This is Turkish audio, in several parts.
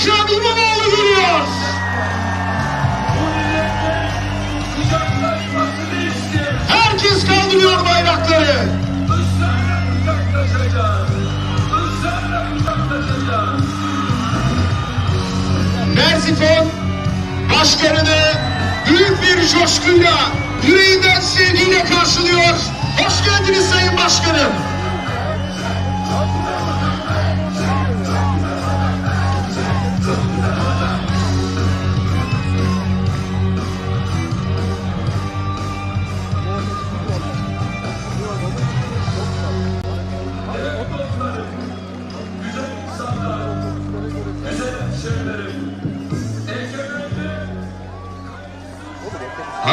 Ekrem İmamoğlu geliyor. Herkes kaldırıyor bayrakları. Merzifon başkanını büyük bir coşkuyla, yüreğinden sevgiyle karşılıyor. Hoş geldiniz Sayın Başkanım.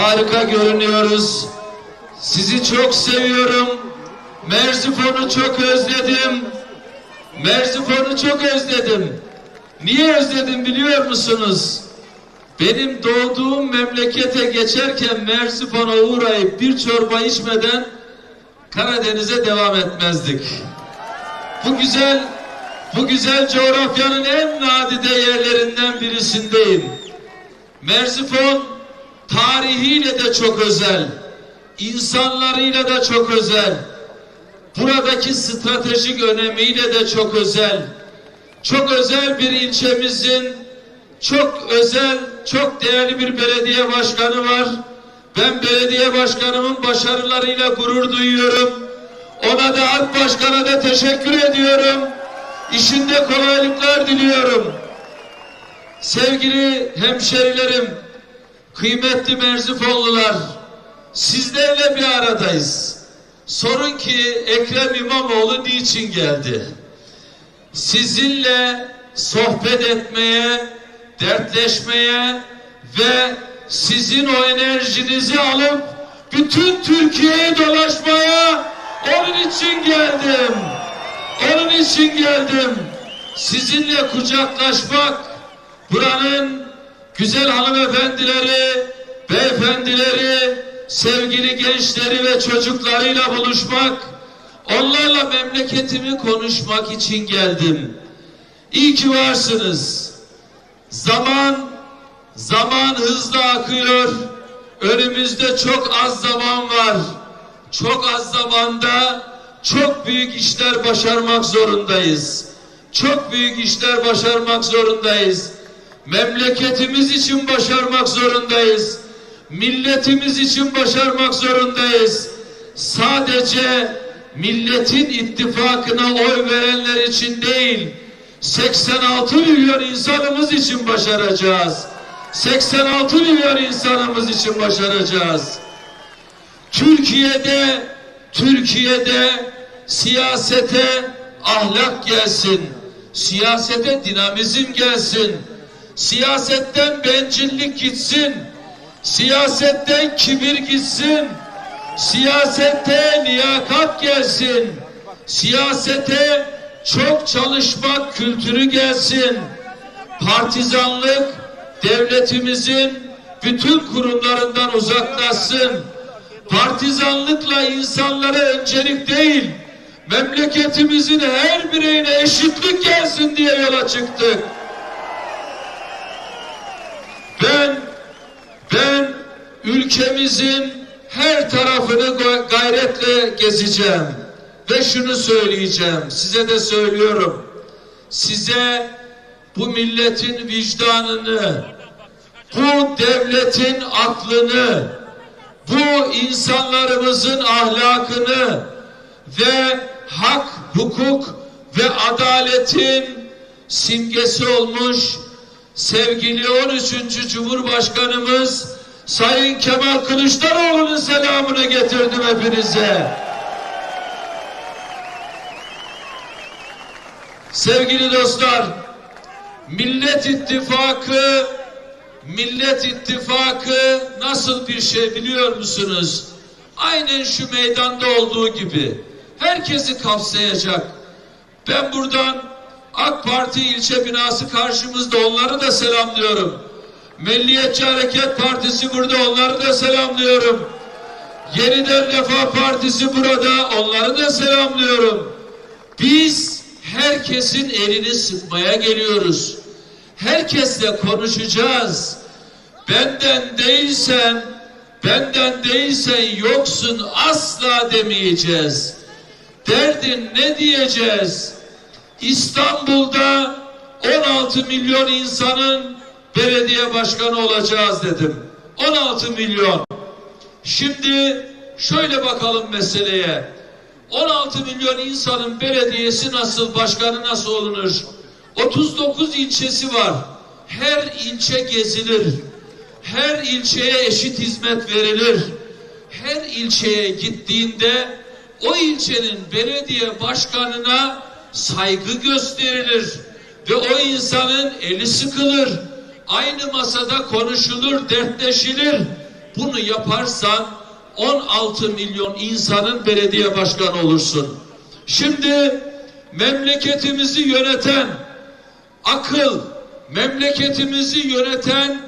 Harika görünüyoruz. Sizi çok seviyorum. Merzifon'u çok özledim. Merzifon'u çok özledim. Niye özledim biliyor musunuz? Benim doğduğum memlekete geçerken Merzifon'a uğrayıp bir çorba içmeden Karadeniz'e devam etmezdik. Bu güzel bu güzel coğrafyanın en nadide yerlerinden birisindeyim. Merzifon tarihiyle de çok özel, insanlarıyla da çok özel, buradaki stratejik önemiyle de çok özel, çok özel bir ilçemizin, çok özel, çok değerli bir belediye başkanı var. Ben belediye başkanımın başarılarıyla gurur duyuyorum. Ona da AK Başkan'a da teşekkür ediyorum. İşinde kolaylıklar diliyorum. Sevgili hemşerilerim, kıymetli Merzifonlular, sizlerle bir aradayız. Sorun ki Ekrem İmamoğlu niçin geldi? Sizinle sohbet etmeye, dertleşmeye ve sizin o enerjinizi alıp bütün Türkiye'yi dolaşmaya onun için geldim. Onun için geldim. Sizinle kucaklaşmak, buranın güzel hanımefendileri, beyefendileri, sevgili gençleri ve çocuklarıyla buluşmak, onlarla memleketimi konuşmak için geldim. İyi ki varsınız. Zaman, zaman hızla akıyor. Önümüzde çok az zaman var. Çok az zamanda çok büyük işler başarmak zorundayız. Çok büyük işler başarmak zorundayız. Memleketimiz için başarmak zorundayız. Milletimiz için başarmak zorundayız. Sadece milletin ittifakına oy verenler için değil, 86 milyon insanımız için başaracağız. 86 milyon insanımız için başaracağız. Türkiye'de Türkiye'de siyasete ahlak gelsin. Siyasete dinamizm gelsin. Siyasetten bencillik gitsin. Siyasetten kibir gitsin. Siyasette liyakat gelsin. Siyasete çok çalışmak kültürü gelsin. Partizanlık devletimizin bütün kurumlarından uzaklaşsın. Partizanlıkla insanlara öncelik değil, memleketimizin her bireyine eşitlik gelsin diye yola çıktık. Ben ben ülkemizin her tarafını gayretle gezeceğim ve şunu söyleyeceğim. Size de söylüyorum. Size bu milletin vicdanını, bu devletin aklını, bu insanlarımızın ahlakını ve hak, hukuk ve adaletin simgesi olmuş sevgili 13. Cumhurbaşkanımız Sayın Kemal Kılıçdaroğlu'nun selamını getirdim hepinize. Sevgili dostlar, Millet İttifakı Millet İttifakı nasıl bir şey biliyor musunuz? Aynen şu meydanda olduğu gibi herkesi kapsayacak. Ben buradan AK Parti ilçe binası karşımızda onları da selamlıyorum. Milliyetçi Hareket Partisi burada onları da selamlıyorum. Yeniden Refah Partisi burada onları da selamlıyorum. Biz herkesin elini sıkmaya geliyoruz. Herkesle konuşacağız. Benden değilsen, benden değilsen yoksun asla demeyeceğiz. Derdin ne diyeceğiz? İstanbul'da 16 milyon insanın belediye başkanı olacağız dedim. 16 milyon. Şimdi şöyle bakalım meseleye. 16 milyon insanın belediyesi nasıl, başkanı nasıl olunur? 39 ilçesi var. Her ilçe gezilir. Her ilçeye eşit hizmet verilir. Her ilçeye gittiğinde o ilçenin belediye başkanına saygı gösterilir ve o insanın eli sıkılır. Aynı masada konuşulur, dertleşilir. Bunu yaparsan 16 milyon insanın belediye başkanı olursun. Şimdi memleketimizi yöneten akıl, memleketimizi yöneten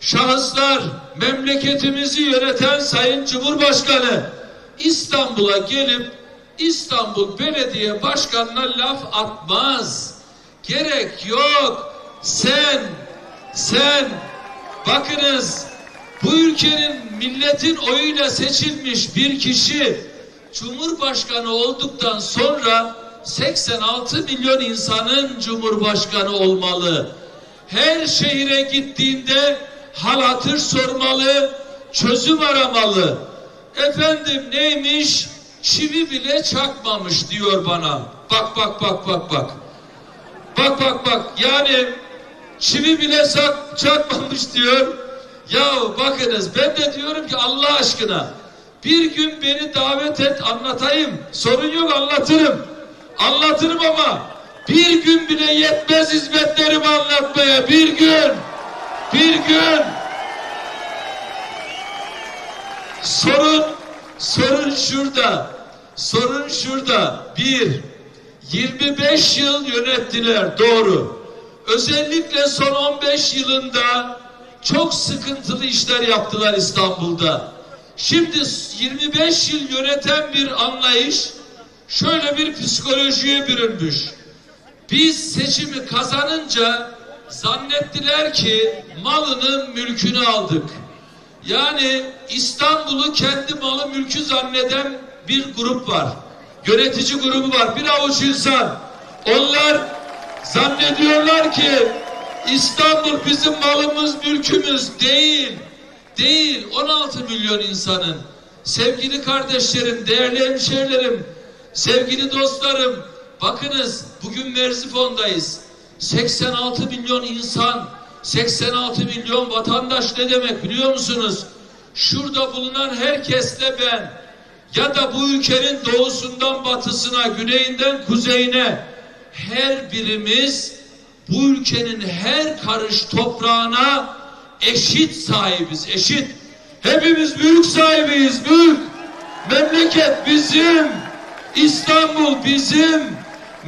şahıslar, memleketimizi yöneten Sayın Cumhurbaşkanı İstanbul'a gelip İstanbul Belediye Başkanı'na laf atmaz. Gerek yok. Sen, sen, bakınız bu ülkenin milletin oyuyla seçilmiş bir kişi Cumhurbaşkanı olduktan sonra 86 milyon insanın Cumhurbaşkanı olmalı. Her şehire gittiğinde hal hatır sormalı, çözüm aramalı. Efendim neymiş? Çivi bile çakmamış diyor bana. Bak bak bak bak bak. Bak bak bak yani çivi bile sak, çakmamış diyor. Ya bakınız ben de diyorum ki Allah aşkına bir gün beni davet et anlatayım. Sorun yok anlatırım. Anlatırım ama bir gün bile yetmez hizmetlerimi anlatmaya. Bir gün. Bir gün. Sorun, sorun şurada. Sorun şurada. Bir, 25 yıl yönettiler doğru. Özellikle son 15 yılında çok sıkıntılı işler yaptılar İstanbul'da. Şimdi 25 yıl yöneten bir anlayış şöyle bir psikolojiye bürünmüş. Biz seçimi kazanınca zannettiler ki malını mülkünü aldık. Yani İstanbul'u kendi malı mülkü zanneden bir grup var. Yönetici grubu var. Bir avuç insan. Onlar zannediyorlar ki İstanbul bizim malımız, mülkümüz değil. Değil. 16 milyon insanın. Sevgili kardeşlerim, değerli hemşehrilerim, sevgili dostlarım, bakınız bugün Merzifon'dayız. 86 milyon insan, 86 milyon vatandaş ne demek biliyor musunuz? Şurada bulunan herkesle ben ya da bu ülkenin doğusundan batısına, güneyinden kuzeyine her birimiz bu ülkenin her karış toprağına eşit sahibiz, eşit. Hepimiz mülk sahibiyiz, mülk. Memleket bizim, İstanbul bizim,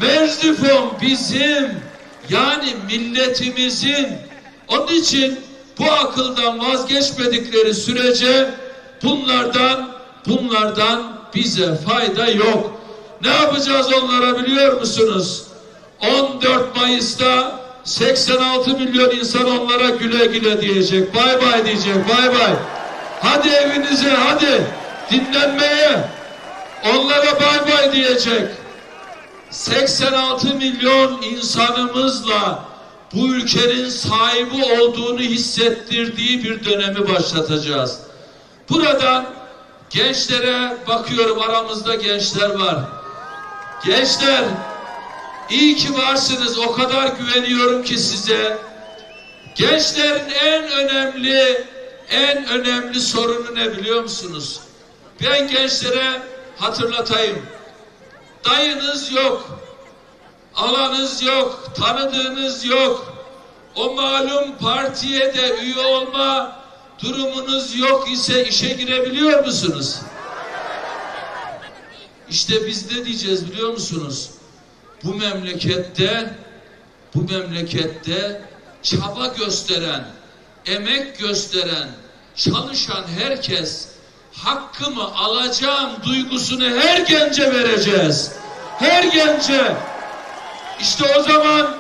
Merzifon bizim. Yani milletimizin. Onun için bu akıldan vazgeçmedikleri sürece bunlardan bunlardan bize fayda yok. Ne yapacağız onlara biliyor musunuz? 14 Mayıs'ta 86 milyon insan onlara güle güle diyecek. Bay bay diyecek. Bay bay. Hadi evinize hadi dinlenmeye. Onlara bay bay diyecek. 86 milyon insanımızla bu ülkenin sahibi olduğunu hissettirdiği bir dönemi başlatacağız. Buradan gençlere bakıyorum aramızda gençler var. Gençler iyi ki varsınız o kadar güveniyorum ki size. Gençlerin en önemli en önemli sorunu ne biliyor musunuz? Ben gençlere hatırlatayım. Dayınız yok. Alanız yok. Tanıdığınız yok. O malum partiye de üye olma durumunuz yok ise işe girebiliyor musunuz? İşte biz ne diyeceğiz biliyor musunuz? Bu memlekette bu memlekette çaba gösteren, emek gösteren, çalışan herkes hakkımı alacağım duygusunu her gence vereceğiz. Her gence. İşte o zaman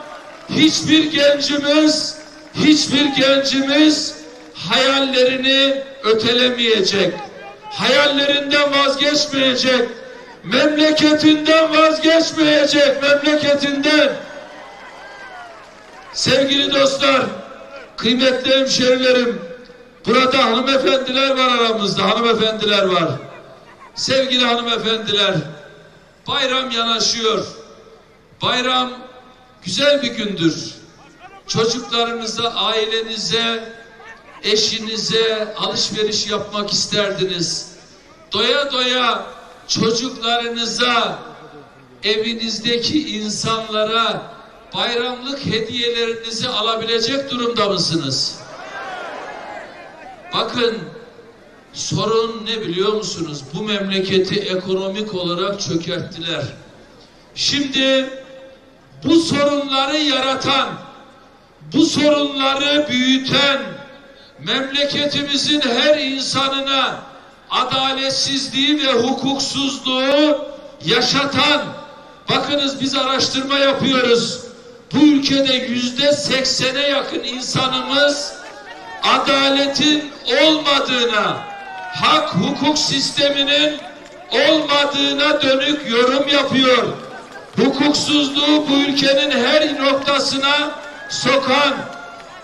hiçbir gencimiz, hiçbir gencimiz hayallerini ötelemeyecek. Hayallerinden vazgeçmeyecek. Memleketinden vazgeçmeyecek. Memleketinden. Sevgili dostlar, kıymetli hemşerilerim, burada hanımefendiler var aramızda, hanımefendiler var. Sevgili hanımefendiler, bayram yanaşıyor. Bayram güzel bir gündür. Çocuklarınıza, ailenize, eşinize alışveriş yapmak isterdiniz. Doya doya çocuklarınıza, evinizdeki insanlara bayramlık hediyelerinizi alabilecek durumda mısınız? Bakın sorun ne biliyor musunuz? Bu memleketi ekonomik olarak çökerttiler. Şimdi bu sorunları yaratan, bu sorunları büyüten, memleketimizin her insanına adaletsizliği ve hukuksuzluğu yaşatan, bakınız biz araştırma yapıyoruz. Bu ülkede yüzde seksene yakın insanımız adaletin olmadığına, hak hukuk sisteminin olmadığına dönük yorum yapıyor. Hukuksuzluğu bu ülkenin her noktasına sokan,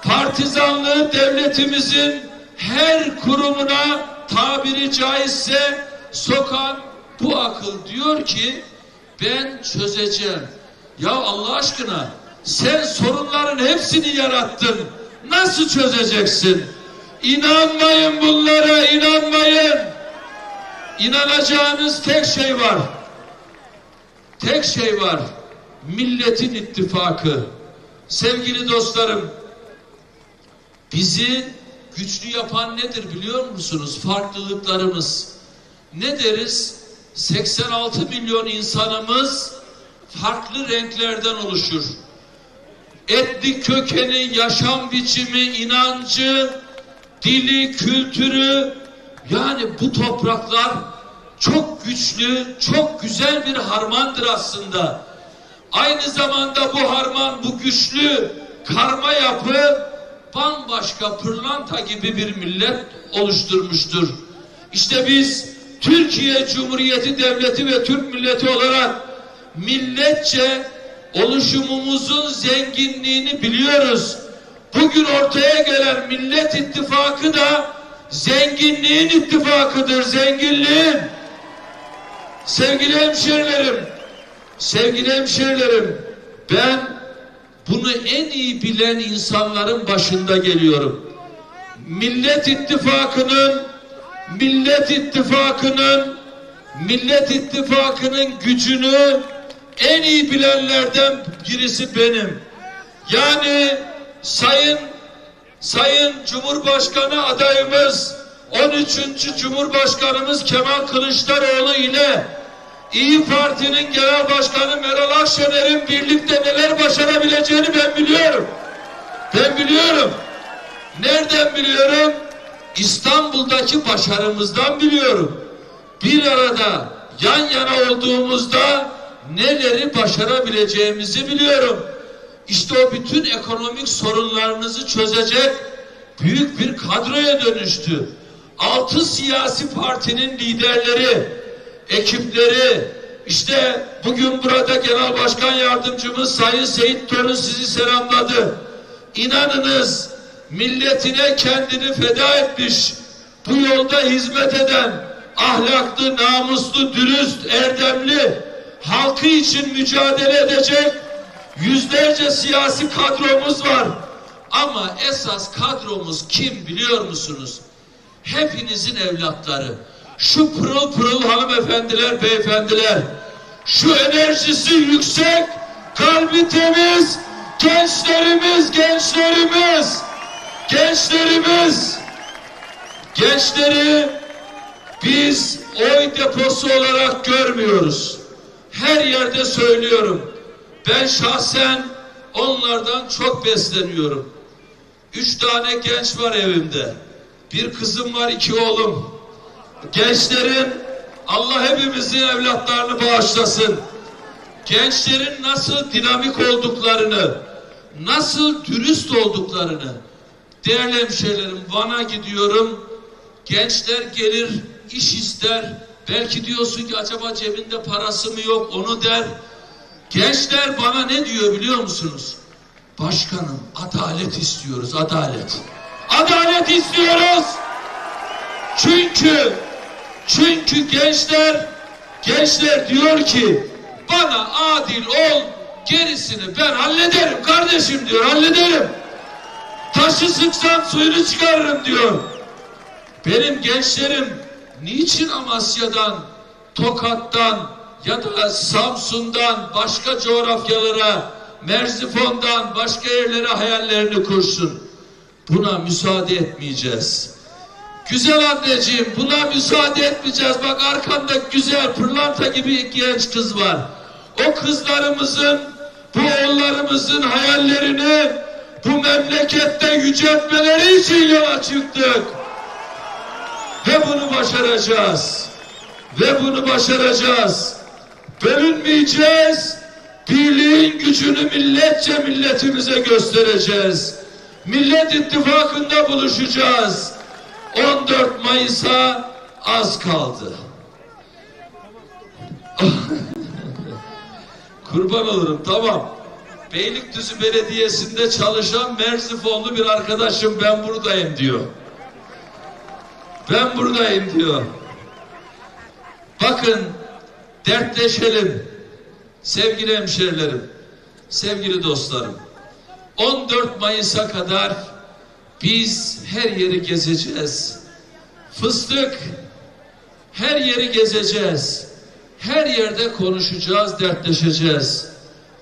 partizanlığı devletimizin her kurumuna tabiri caizse sokan bu akıl diyor ki ben çözeceğim. Ya Allah aşkına sen sorunların hepsini yarattın. Nasıl çözeceksin? İnanmayın bunlara, inanmayın. İnanacağınız tek şey var. Tek şey var. Milletin ittifakı. Sevgili dostlarım, bizi güçlü yapan nedir biliyor musunuz? Farklılıklarımız. Ne deriz? 86 milyon insanımız farklı renklerden oluşur. Etnik kökeni, yaşam biçimi, inancı, dili, kültürü yani bu topraklar çok güçlü, çok güzel bir harmandır aslında. Aynı zamanda bu harman, bu güçlü karma yapı bambaşka pırlanta gibi bir millet oluşturmuştur. İşte biz Türkiye Cumhuriyeti Devleti ve Türk milleti olarak milletçe oluşumumuzun zenginliğini biliyoruz. Bugün ortaya gelen Millet İttifakı da zenginliğin ittifakıdır, zenginliğin. Sevgili hemşerilerim, sevgili hemşerilerim, ben bunu en iyi bilen insanların başında geliyorum. Millet İttifakı'nın Millet İttifakı'nın Millet İttifakı'nın gücünü en iyi bilenlerden birisi benim. Yani Sayın Sayın Cumhurbaşkanı adayımız 13. Cumhurbaşkanımız Kemal Kılıçdaroğlu ile İyi Parti'nin Genel Başkanı Meral Akşener'in birlikte neler başarabileceğini ben biliyorum. Ben biliyorum. Nereden biliyorum? İstanbul'daki başarımızdan biliyorum. Bir arada yan yana olduğumuzda neleri başarabileceğimizi biliyorum. İşte o bütün ekonomik sorunlarınızı çözecek büyük bir kadroya dönüştü. Altı siyasi partinin liderleri, ekipleri, işte bugün burada Genel Başkan Yardımcımız Sayın Seyit Torun sizi selamladı. İnanınız milletine kendini feda etmiş, bu yolda hizmet eden, ahlaklı, namuslu, dürüst, erdemli, halkı için mücadele edecek yüzlerce siyasi kadromuz var. Ama esas kadromuz kim biliyor musunuz? Hepinizin evlatları. Şu pırıl pırıl hanımefendiler, beyefendiler. Şu enerjisi yüksek, kalbi temiz, gençlerimiz, gençlerimiz, gençlerimiz. Gençleri biz oy deposu olarak görmüyoruz. Her yerde söylüyorum. Ben şahsen onlardan çok besleniyorum. Üç tane genç var evimde. Bir kızım var, iki oğlum. Gençlerin Allah hepimizin evlatlarını bağışlasın. Gençlerin nasıl dinamik olduklarını, nasıl dürüst olduklarını. Değerli hemşehrilerim Van'a gidiyorum. Gençler gelir iş ister. Belki diyorsun ki acaba cebinde parası mı yok? Onu der. Gençler bana ne diyor biliyor musunuz? Başkanım adalet istiyoruz adalet. Adalet istiyoruz! Çünkü çünkü gençler gençler diyor ki bana adil ol gerisini ben hallederim kardeşim diyor hallederim. Taşı sıksam suyunu çıkarırım diyor. Benim gençlerim niçin Amasya'dan, Tokat'tan ya da Samsun'dan başka coğrafyalara, Merzifon'dan başka yerlere hayallerini kursun. Buna müsaade etmeyeceğiz. Güzel anneciğim buna müsaade etmeyeceğiz. Bak arkanda güzel pırlanta gibi genç kız var. O kızlarımızın, bu oğullarımızın hayallerini bu memlekette yüceltmeleri için yola çıktık. Ve bunu başaracağız. Ve bunu başaracağız. Bölünmeyeceğiz. Birliğin gücünü milletçe milletimize göstereceğiz. Millet İttifakı'nda buluşacağız. 14 Mayıs'a az kaldı. Kurban olurum tamam. Beylikdüzü Belediyesi'nde çalışan Merzifonlu bir arkadaşım ben buradayım diyor. Ben buradayım diyor. Bakın dertleşelim. Sevgili hemşerilerim, sevgili dostlarım. 14 Mayıs'a kadar biz her yeri gezeceğiz. Fıstık her yeri gezeceğiz. Her yerde konuşacağız, dertleşeceğiz.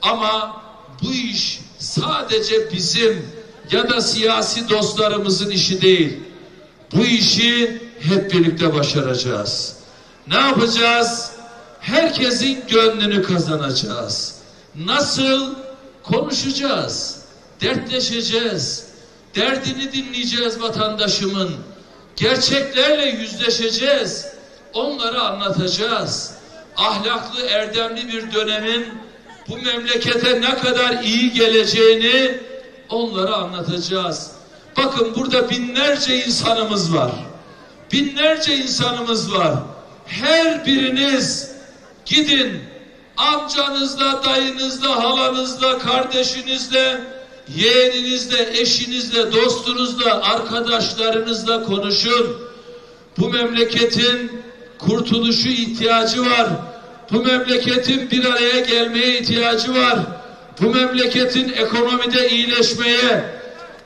Ama bu iş sadece bizim ya da siyasi dostlarımızın işi değil. Bu işi hep birlikte başaracağız. Ne yapacağız? Herkesin gönlünü kazanacağız. Nasıl? Konuşacağız. Dertleşeceğiz. Derdini dinleyeceğiz vatandaşımın. Gerçeklerle yüzleşeceğiz. Onları anlatacağız. Ahlaklı, erdemli bir dönemin bu memlekete ne kadar iyi geleceğini onlara anlatacağız. Bakın burada binlerce insanımız var. Binlerce insanımız var. Her biriniz gidin amcanızla, dayınızla, halanızla, kardeşinizle, yeğeninizle, eşinizle, dostunuzla, arkadaşlarınızla konuşun. Bu memleketin kurtuluşu ihtiyacı var. Bu memleketin bir araya gelmeye ihtiyacı var. Bu memleketin ekonomide iyileşmeye,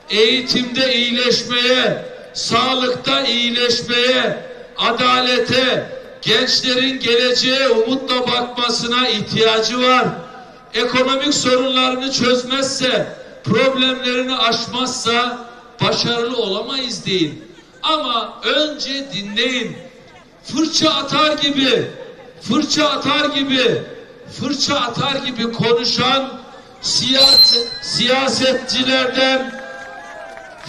eğitimde iyileşmeye, sağlıkta iyileşmeye, adalete, gençlerin geleceğe umutla bakmasına ihtiyacı var. Ekonomik sorunlarını çözmezse, problemlerini aşmazsa başarılı olamayız deyin. Ama önce dinleyin. Fırça atar gibi, fırça atar gibi, fırça atar gibi konuşan siyaset, siyasetçilerden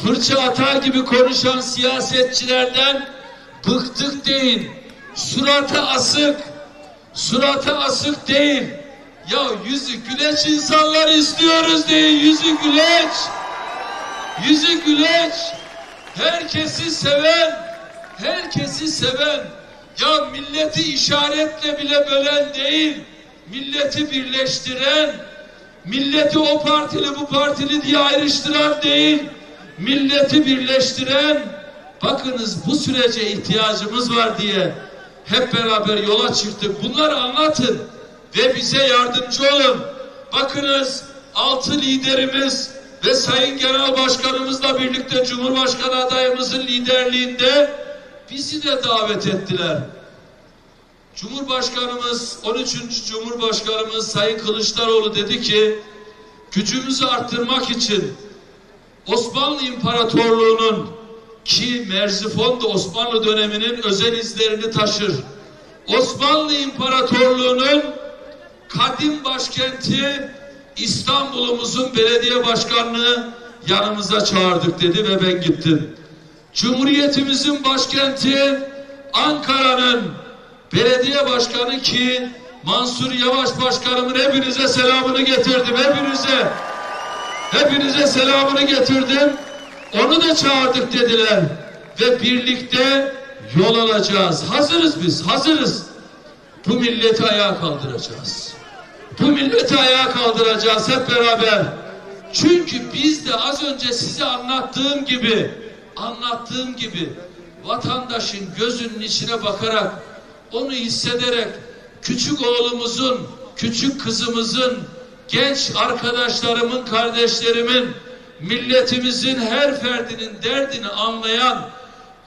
fırça atar gibi konuşan siyasetçilerden bıktık deyin. Suratı asık, suratı asık değil. Ya yüzü güleç insanlar istiyoruz deyin. Yüzü güleç. Yüzü güleç. Herkesi seven, herkesi seven. Ya milleti işaretle bile bölen değil. Milleti birleştiren, milleti o partili bu partili diye ayrıştıran değil milleti birleştiren bakınız bu sürece ihtiyacımız var diye hep beraber yola çıktık. Bunları anlatın ve bize yardımcı olun. Bakınız altı liderimiz ve Sayın Genel Başkanımızla birlikte Cumhurbaşkanı adayımızın liderliğinde bizi de davet ettiler. Cumhurbaşkanımız 13. Cumhurbaşkanımız Sayın Kılıçdaroğlu dedi ki gücümüzü arttırmak için Osmanlı İmparatorluğu'nun ki Merzifon da Osmanlı döneminin özel izlerini taşır. Osmanlı İmparatorluğu'nun kadim başkenti İstanbul'umuzun belediye başkanlığı yanımıza çağırdık dedi ve ben gittim. Cumhuriyetimizin başkenti Ankara'nın belediye başkanı ki Mansur Yavaş başkanımın hepinize selamını getirdim hepinize. Hepinize selamını getirdim. Onu da çağırdık dediler. Ve birlikte yol alacağız. Hazırız biz, hazırız. Bu milleti ayağa kaldıracağız. Bu milleti ayağa kaldıracağız hep beraber. Çünkü biz de az önce size anlattığım gibi, anlattığım gibi vatandaşın gözünün içine bakarak, onu hissederek küçük oğlumuzun, küçük kızımızın, genç arkadaşlarımın, kardeşlerimin, milletimizin her ferdinin derdini anlayan,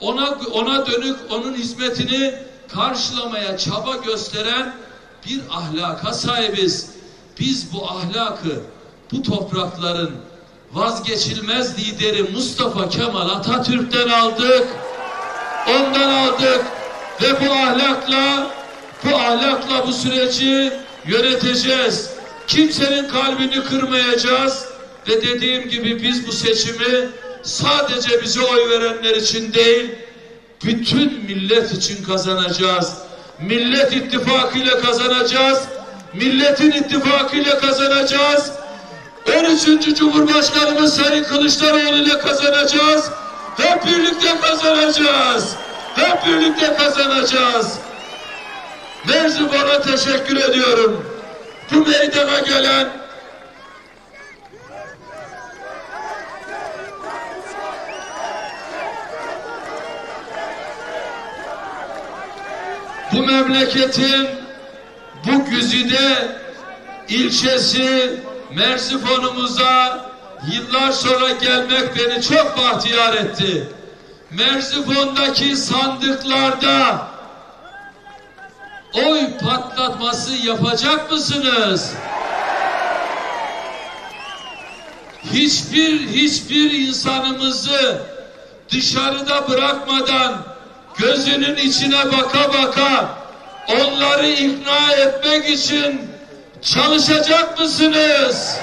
ona ona dönük onun hizmetini karşılamaya çaba gösteren bir ahlaka sahibiz. Biz bu ahlakı bu toprakların vazgeçilmez lideri Mustafa Kemal Atatürk'ten aldık. Ondan aldık ve bu ahlakla bu ahlakla bu süreci yöneteceğiz. Kimsenin kalbini kırmayacağız ve dediğim gibi biz bu seçimi sadece bize oy verenler için değil, bütün millet için kazanacağız. Millet ittifakıyla kazanacağız. Milletin ittifakıyla kazanacağız. 13. Cumhurbaşkanımız Sayın Kılıçdaroğlu ile kazanacağız. Hep birlikte kazanacağız. Hep birlikte kazanacağız. Merzifon'a teşekkür ediyorum. Bu meydana gelen memleketin bu güzide ilçesi Merzifon'umuza yıllar sonra gelmek beni çok bahtiyar etti. Merzifon'daki sandıklarda oy patlatması yapacak mısınız? Hiçbir hiçbir insanımızı dışarıda bırakmadan gözünün içine baka baka onları ikna etmek için çalışacak mısınız?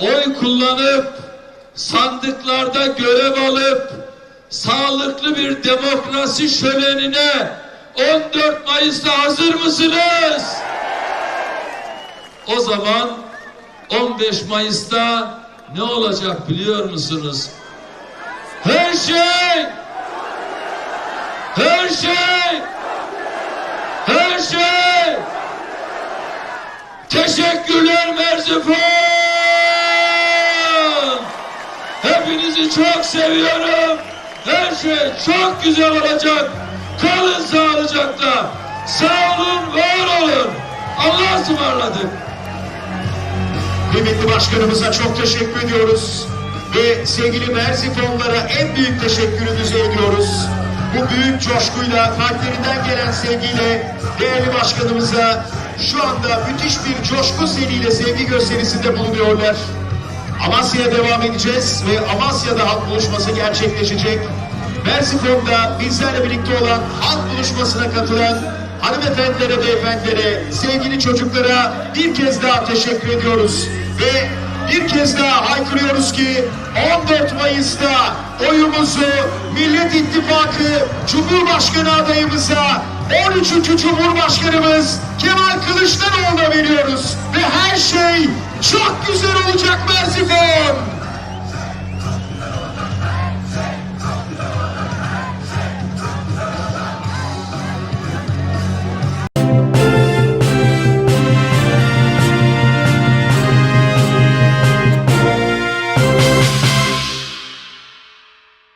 Oy kullanıp sandıklarda görev alıp sağlıklı bir demokrasi şölenine 14 Mayıs'ta hazır mısınız? O zaman 15 Mayıs'ta ne olacak biliyor musunuz? Her şey her şey şey Teşekkürler Merzifon Hepinizi çok seviyorum. Her şey çok güzel olacak. Kalın sağlıcakla. Sağ olun, var olun. Allah'a ısmarladık. Kıymetli başkanımıza çok teşekkür ediyoruz. Ve sevgili Merzifonlara en büyük teşekkürümüzü ediyoruz. Bu büyük coşkuyla, kalplerinden gelen sevgiyle değerli başkanımıza şu anda müthiş bir coşku seriyle sevgi gösterisinde bulunuyorlar. Amasya'ya devam edeceğiz ve Amasya'da halk buluşması gerçekleşecek. Merzifon'da bizlerle birlikte olan halk buluşmasına katılan hanımefendilere, beyefendilere, sevgili çocuklara bir kez daha teşekkür ediyoruz. Ve bir kez daha haykırıyoruz ki 14 Mayıs'ta oyumuzu Millet İttifakı Cumhurbaşkanı adayımıza 13. Cumhurbaşkanımız Kemal Kılıçdaroğlu'na veriyoruz. Ve her şey çok güzel olacak Merzifon'da.